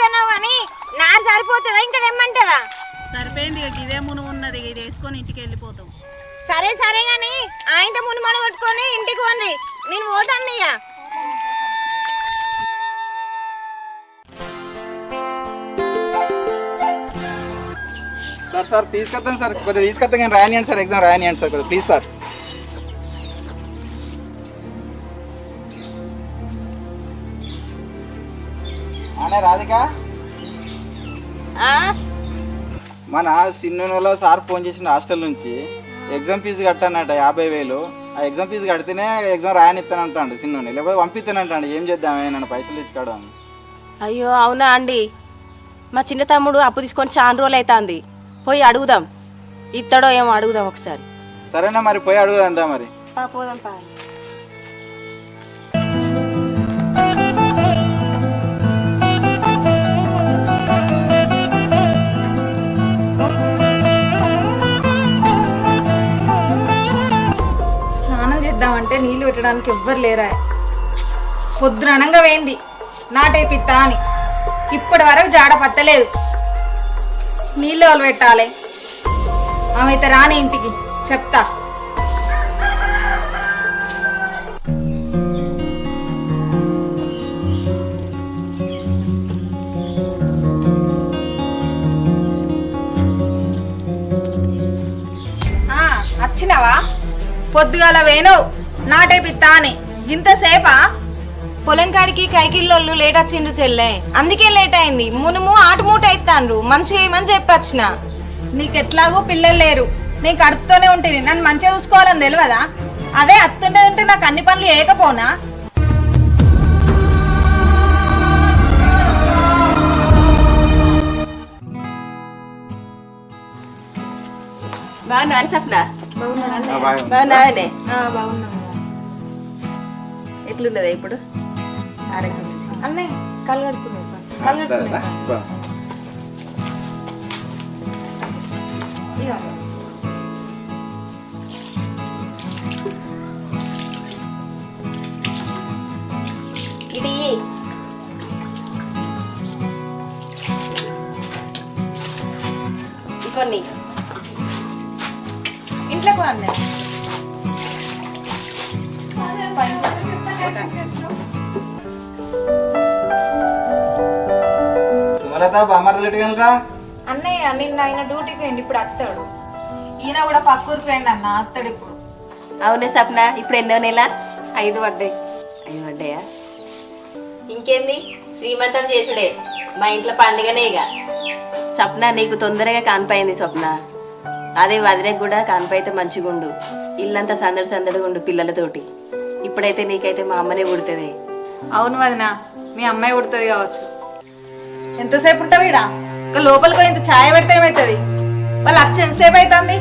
మాట్లాడుతున్నావు కానీ నా సరిపోతుందా? ఇంకా తెమ్మంటావా? సరిపోయింది ఇక ఇదే మును ఉన్నది ఇది వేసుకొని ఇంటికి వెళ్ళిపోతాం. సరే సరే గాని ఆయనతో మునిమడ కొట్టుకొని ఇంటికి పోండి. నేను పోతాను ఇక. సార్ సార్ తీసుకొస్తాను సార్. కొద్దిగా తీసుకొస్తాను కానీ రానియండి సార్ ఎగ్జామ్ రానియండి సార్ కొద్దిగా ప్లీజ్ సార్. అనే రాధిక? మన సిన్నూరులో సార్ ఫోన్ చేసిన హాస్టల్ నుంచి. ఎగ్జామ్ ఫీజు కట్టానట యాభై వేలు. ఆ ఎగ్జామ్ ఫీజు కడితేనే ఎగ్జామ్ రాయనిస్తానంటాడు సిన్నూని. లేకపోతే పంపిస్తానంటాడు ఏం చేద్దామే నన్ను పైసలు తెచ్చుకోవడం. అయ్యో అవునా అండి? మా చిన్న తమ్ముడు అప్పు తీసుకొని చాలా రోజులు అవుతుంది పోయి అడుగుదాం. ఇత్తడో ఏమో అడుగుదాం ఒకసారి. సరేనా మరి పోయి అడుగుదా మరి. పా పోదాం పా నీళ్ళు పెట్టడానికి ఎవ్వరు లేరా? పొద్దున అనంగా వేయింది నాటేపిత్తా అని. ఇప్పటి వరకు జాడ పత్తలేదు నీళ్ళు వాళ్ళు పెట్టాలి? ఆమె అయితే రాని ఇంటికి. చెప్తా. ఆ, వచ్చినావా? పొద్దుగాల వేణు నాటేపిత్తా అని ఇంతసేపా పొలం కాడికి కైకిల్లోళ్ళు లేట్ వచ్చిండ్రు చెల్లె. అందుకే లేట్ అయింది. మునుము ఆటమూట ఎత్తాన్రు మంచిగా ఏమని చెప్పొచ్చిన? నీకెట్లాగో పిల్లలు లేరు. నేను కడుపుతోనే ఉంటుంది నన్ను మంచిగా చూసుకోవాలని తెలియదా అదే అత్తుండేది ఉంటే నాకు అన్ని పనులు ఏకపోనా బాగున్నా సప్న ఆ, బాయ్. బాగున్నావనే? బాగున్నా ఎట్లున్నదా ఇప్పుడు? ఆరోగ్యం? అన్నయ్య కళ్ళు కడుక్కున్నావు సరేనా బా. ఇది. ఇంకొన్ని. అన్నయ్య. సుమలత బామ్మర్దలు ఎట్టుకెళ్ళరా అన్నయ్య నిన్న ఆయన డ్యూటీకి పోయింది ఇప్పుడు వస్తాడు ఈయన కూడా పక్కూరికి పోయింది అన్న వస్తాడు ఇప్పుడు. అవునే సప్న ఇప్పుడు ఎన్నో నెల? ఐదు పడ్డాయి. అయ్యి పడ్డాయా? ఇంకేంది? శ్రీమంతం చేసుడే మా ఇంట్లో పండుగనే ఇక. స్వప్న నీకు తొందరగా కానిపోయింది స్వప్న. అదే వదినకు కూడా కానిపోయితే మంచిగుండు ఇల్లంతా సందడి సందడిగా ఉండు పిల్లలతోటి. ఇప్పుడైతే నీకైతే మా అమ్మనే పుడుతుంది. అవును వదిన మీ అమ్మాయి పుడుతుంది కావచ్చు. ఎంతసేపు ఉంటావు ఈడ? ఇంకా లోపలికి పోయి ఇంత ఛాయ్ పెడితే ఏమవుతుంది వాళ్ళు వచ్చి ఎంతసేపు అవుతుంది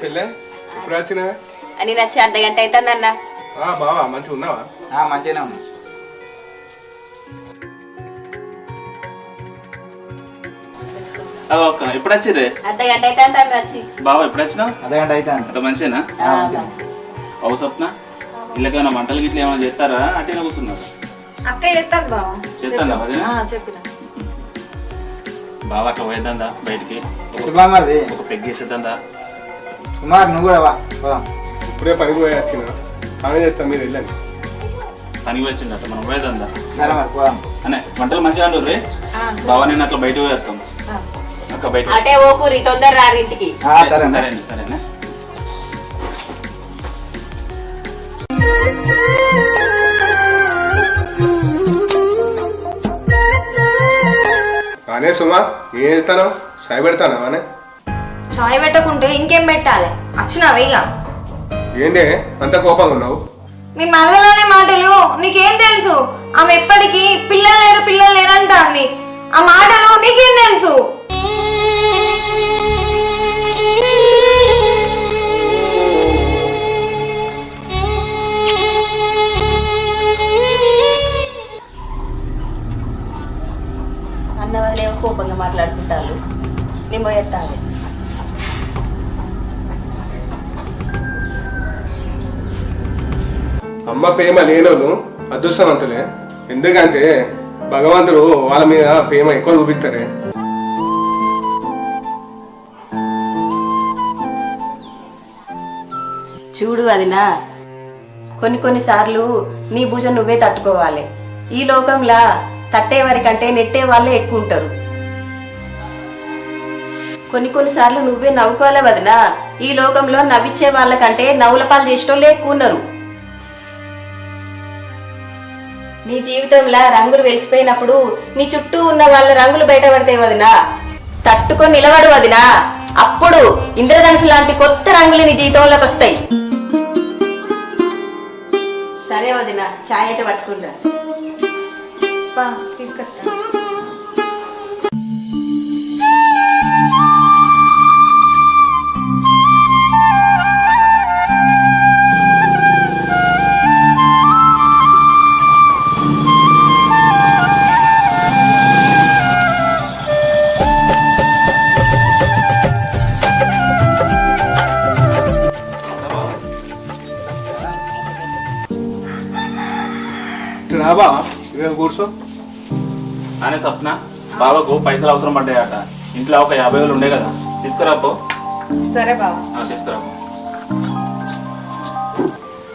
చెల్లె ఇప్పుడు వచ్చినా అని నచ్చి అర్ధ గంట అవుతానన్న బావా మంచిగా ఉన్నావా? ఆ, మంచిగానే ఉన్నా. అక్క ఎప్పుడు వచ్చిర్రే అర్ధ గంట అవుతాను తమ్మి వచ్చి. బావ ఎప్పుడు వచ్చినావు అర్ధగంట అయితే అంత మంచినా ఆ, అవు సప్న ఇళ్ళకైనా మంటలు గిట్ల ఏమైనా చేస్తారా? అటేనా కూర్చున్నారు. అక్క చేస్తాను బావా. చేస్తాను అదే ఆ, చెప్పిన. బావ అట్లా పోయేద్దా బయటికి? ఒక కుమార్ నువ్వు కూడా వా పోదాం. ఇప్పుడే పనికి పోయి వచ్చిన పని చేస్తాం మీరు వెళ్ళండి. పనికి వచ్చిందట మనం పోయేద్దా సరే మరి పోదాం. అనే వంటలు మంచిగా అంటారు రే? బావ నేను అట్లా బయట పోయేస్తాం అక్క బయట అటే ఓకూరి తొందర రారు ఇంటికి ఆ, సరే సరే సరేనే అనే సుమా ఏం చేస్తాను సాయి పెడతానా అనే చాయ్ పెట్టకుంటే ఇంకేం పెట్టాలి? వచ్చినావా ఇక. ఏందే? అంత కోపంగా ఉన్నావు? మీ మరదలోనే మాటలు నీకేం తెలుసు? ఆమె ఎప్పటికీ పిల్లలు లేరు పిల్లలు లేరు అంటాంది ఆ మాటలు నీకేం తెలుసు? అన్న వదిలేమో కోపంగా మాట్లాడుకుంటారు. నేను పోయేస్తాను అమ్మ ప్రేమ లేనోళ్ళు అదృష్టవంతులే. ఎందుకంటే భగవంతుడు వాళ్ళ మీద ప్రేమ ఎక్కువ చూపిస్తారే చూడు వదినా కొన్ని కొన్ని సార్లు నీ భుజం నువ్వే తట్టుకోవాలి. ఈ లోకంలా తట్టేవారి కంటే నెట్టే వాళ్ళే ఎక్కువ ఉంటారు. కొన్ని కొన్ని సార్లు నువ్వే నవ్వుకోవాలి వదినా ఈ లోకంలో నవ్విచ్చే వాళ్ళకంటే నవ్వుల పాలు చేసేటోళ్ళే ఎక్కువ ఉన్నారు. నీ జీవితంలో రంగులు వెలిసిపోయినప్పుడు నీ చుట్టూ ఉన్న వాళ్ళ రంగులు బయటపడతాయి వదినా. తట్టుకొని నిలబడు వదినా. అప్పుడు ఇంద్రధనుసు లాంటి కొత్త రంగులు నీ జీవితంలోకి వస్తాయి. సరే వదినా ఛాయ్ అయితే పట్టుకుంటా. తీసుకొస్తా. కూర్చో. అనే సప్న బావకు పైసలు అవసరం పడ్డాయట. ఇంట్లో ఒక యాభై వేలు ఉండే కదా తీసుకురాపో సరే బాబు ఆ, తీసుకురాపో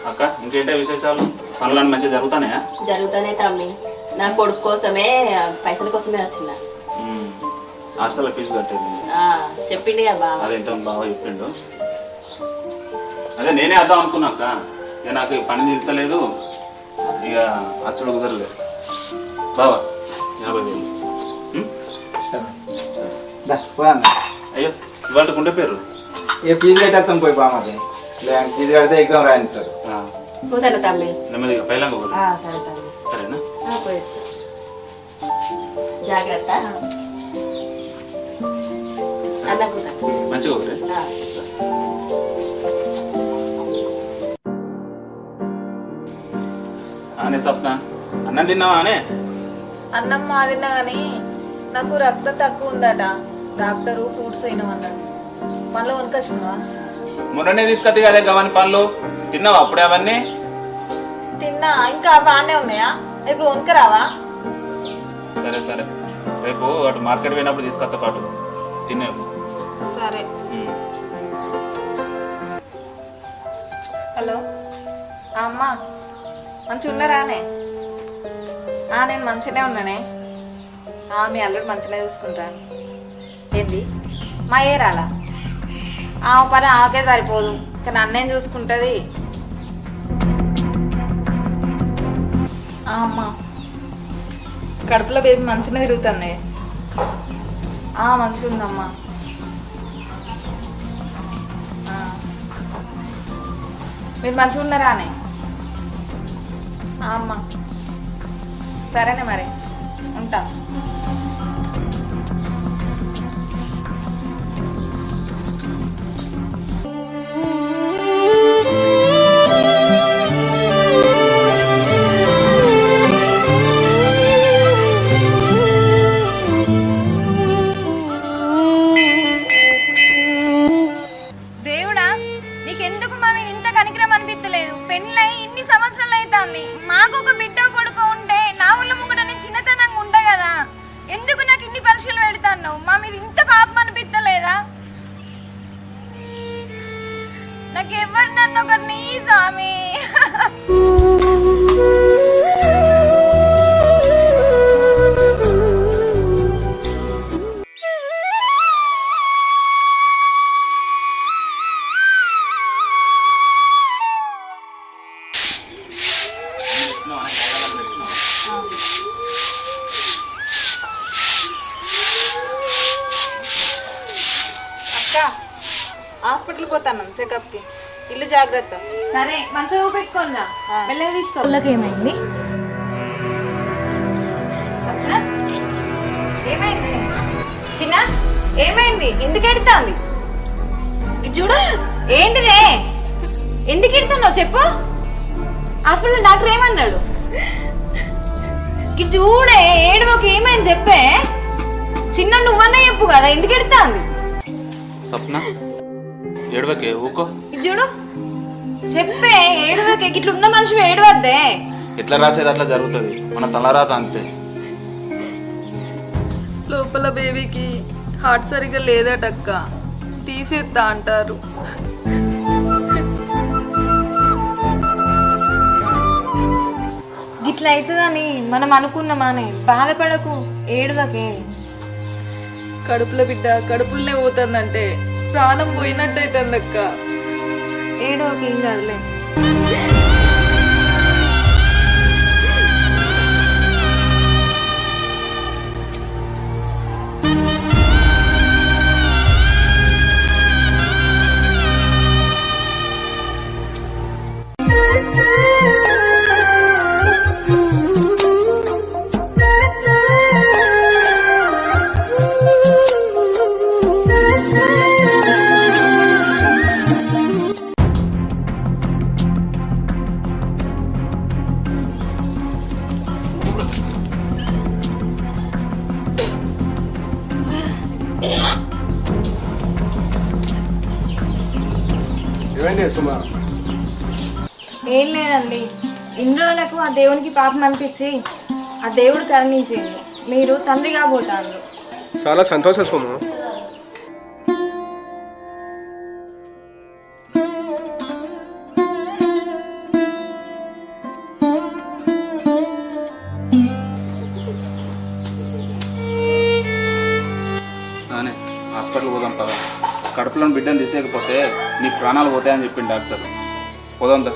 అక్క ఇంకేంటే విశేషాలు? పనులన్నీ మంచిగా జరుగుతానే జరుగుతానే తమ్మి. నా కొడుకు కోసమే పైసల కోసమే వచ్చిన. హాస్టల్ ఫీజు కట్టేది. చెప్పిండు కదా అదే ఎంత బాగా చెప్పిండు. అదే నేనే అనుకున్నాక ఇక నాకు పని నిలుతలేదు ఇక అచ్చడు కుదరలేదు. బావా. యాభై వేలు. అయ్యో ఇవాళ ఉండే పేరు. ఇక ఫీజు కట్టేస్తాం పోయి బామ్మది ఫీజు కడితే ఎగ్జామ్ రాయించారు. ఆ, పోతాను తమ్మి నెమ్మదిగా పైలంగా పోదు ఆ, సరే తమ్మి సరేనా? జాగ్రత్త. మంచిగా ఒకటే. అనే సప్న అన్నం తిన్నావా అనే అన్నం మాదిన్నా కానీ నాకు రక్తం తక్కువ ఉందట. డాక్టరు ఫ్రూట్స్ అయినమన్నాడు మళ్ళీ వనకొచ్చినావా మొన్ననే తీసుకొద్ది కదే గవని పళ్ళు తిన్నావా అప్పుడే అవన్నీ? తిన్నా. ఇంకా బాగానే ఉన్నాయా? ఇప్పుడు వనకరావా సరే సరే. రేపు అటు మార్కెట్ పోయినప్పుడు తీసుకొస్తా పాటు. తినేవు సరే. హలో. అమ్మా మంచిగా ఉన్నారానే నేను మంచిగానే ఉన్నానే. మీ అల్లుడు మంచిగానే చూసుకుంటాను ఏంది? మా ఏ రాలా? ఆ పని ఆకే సరిపోదు. ఇంకా నన్నేం చూసుకుంటుంది? అమ్మా. కడుపులో బేబీ మంచిగా తిరుగుతుంది మంచిగా ఉందమ్మా. మీరు మంచిగా ఉన్నారా అని? అమ్మా. సరేనే మరి. ఉంటా. పరీక్షలు పెడతాను మా మీద ఇంత పాపం అనిపిస్తలేదా నాకు ఎవరు నన్ను ఒకరు నీ స్వామి. Oh. హాస్పిటల్ పోతాను చెకప్కి. ఇల్లు జాగ్రత్త. సరే మంచిగా మెల్లగా తీసుకో ఏమైంది? ఏమైంది? చిన్న ఏమైంది? ఎందుకు ఎడుతాంది? చూడు. ఏంటిదే? ఎందుకు ఎడుతున్నావు చెప్పు. హాస్పిటల్ డాక్టర్ ఏమన్నాడు? ఇది చూడే ఏడువకు ఏమైంది చెప్పే? చిన్న నువ్వన్నా చెప్పు కదా ఎందుకు ఎడుతాంది? సప్న ఏడవకే ఊకో. చూడు. చెప్పే ఏడవకే. ఇట్లా ఉన్న మనిషి ఏడవద్దే. ఎట్లా రాసేది అట్లా జరుగుతుంది. మన తలరాత అంతే. లోపల బేబీకి హార్ట్ సరిగా లేదటక్క. తీసేద్దా అంటారు. గిట్ల అవుతుందని మనం అనుకున్నామానే. బాధపడకు ఏడవకే. కడుపులో బిడ్డ కడుపులోనే పోతుందంటే ప్రాణం పోయినట్టయితుంది ఏడో ఏడవకి ఏం కాదులే. ఆ దేవునికి పాపం అనిపించి ఆ దేవుడు కరుణించింది మీరు తండ్రి కాబోతాను చాలా సంతోషం సుమ. అనే హాస్పిటల్ పోదాం పదా. కడుపులో బిడ్డను తీసేయకపోతే నీ ప్రాణాలు పోతాయని చెప్పింది డాక్టర్. పోదాం దా.